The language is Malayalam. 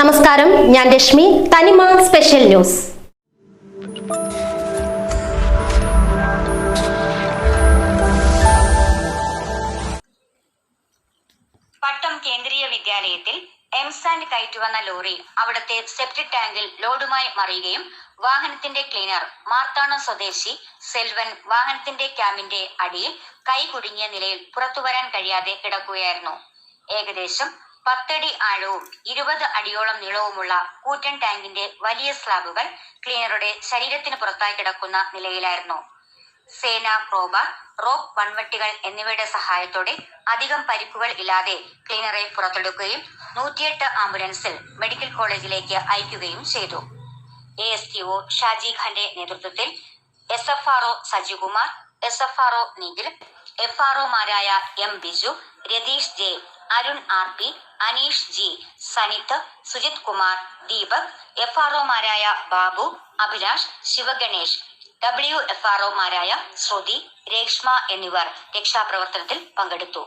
നമസ്കാരം ഞാൻ രശ്മി തനിമ സ്പെഷ്യൽ ന്യൂസ്. പട്ടം കേന്ദ്രീയ വിദ്യാലയത്തിൽ എംസാൻഡ് കയറ്റുവന്ന ലോറി അവിടുത്തെ സെപ്റ്റിക് ടാങ്കിൽ ലോഡുമായി മറിയുകയും വാഹനത്തിന്റെ ക്ലീനർ മാർത്താണ സ്വദേശി സെൽവൻ വാഹനത്തിന്റെ ക്യാമ്പിന്റെ അടിയിൽ കൈ കുടുങ്ങിയ നിലയിൽ പുറത്തുവരാൻ കഴിയാതെ കിടക്കുകയായിരുന്നു. ഏകദേശം പത്തടി ആഴവും ഇരുപത് അടിയോളം നീളവുമുള്ള കൂറ്റൻ ടാങ്കിന്റെ വലിയ സ്ലാബുകൾ ക്ലീനറുടെ ശരീരത്തിന് പുറത്തായി കിടക്കുന്ന നിലയിലായിരുന്നു. സേന പ്രോബ റോപ്പ് വൺവെട്ടികൾ എന്നിവയുടെ സഹായത്തോടെ അധികം പരിക്കുകൾ ഇല്ലാതെ ക്ലീനറെ പുറത്തെടുക്കുകയും നൂറ്റിയെട്ട് ആംബുലൻസിൽ മെഡിക്കൽ കോളേജിലേക്ക് അയക്കുകയും ചെയ്തു. A S T O Shaji ഖാന്റെ നേതൃത്വത്തിൽ S F R O Sajikumar S F R O Nikhil F R ഒമാരായ M Biju Ratheesh J Arun R P Aneesh G Sanith Sujith Kumar Deepak F R ഒമാരായ Babu Abhilash Sivaganesh W F R ഒമാരായ ശ്രുതി രേഷ്മ എന്നിവർ രക്ഷാപ്രവർത്തനത്തിൽ പങ്കെടുത്തു.